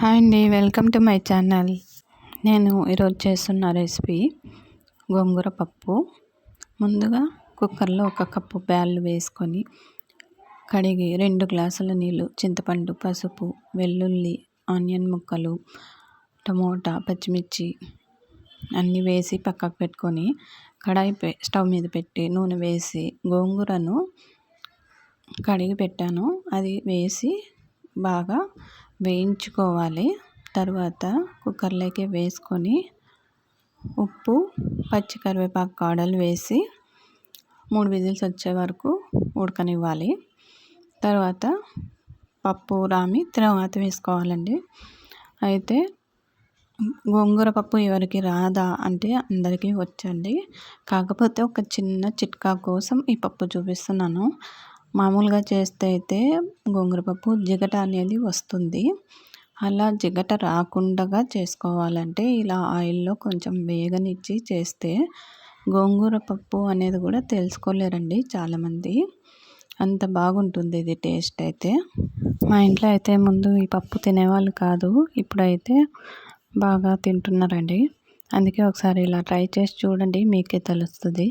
Hi అండి welcome to my channel. నేను ఈరోజు చేస్తున్న రెసిపీ గోంగూర పప్పు. ముందుగా కుక్కర్లో ఒక కప్పు బ్యాళ్ళు వేసుకొని కడిగి రెండు గ్లాసుల నీళ్ళు చింతపండు పసుపు వెల్లుల్లి ఆనియన్ ముక్కలు టమోటా పచ్చిమిర్చి అన్నీ వేసి పక్కకు పెట్టుకొని కడాయి స్టవ్ మీద పెట్టి నూనె వేసి గోంగూరను కడిగి పెట్టాను. అది వేసి బాగా వేయించుకోవాలి. తర్వాత కుక్కర్లోకి వేసుకొని ఉప్పు పచ్చి కరివేపాకు కాడలు వేసి మూడు విజిల్స్ వచ్చే వరకు ఉడకనివ్వాలి. తర్వాత పప్పు రామి తర్వాత వేసుకోవాలండి. అయితే గోంగూర పప్పు ఎవరికి రాదా అంటే అందరికీ వచ్చండి. కాకపోతే ఒక చిన్న చిట్కా కోసం ఈ పప్పు చూపిస్తున్నాను. మామూలుగా చేస్తే అయితే గోంగూర పప్పు జిగట అనేది వస్తుంది. అలా జిగట రాకుండా చేసుకోవాలంటే ఇలా ఆయిల్లో కొంచెం వేగనిచ్చి చేస్తే గోంగూర పప్పు అనేది కూడా తెలుసుకోలేరండి చాలామంది. అంత బాగుంటుంది ఇది టేస్ట్ అయితే. మా ఇంట్లో అయితే ముందు ఈ పప్పు తినేవాళ్ళు కాదు ఇప్పుడైతే బాగా తింటున్నారండి. అందుకే ఒకసారి ఇలా ట్రై చేసి చూడండి మీకే తెలుస్తుంది.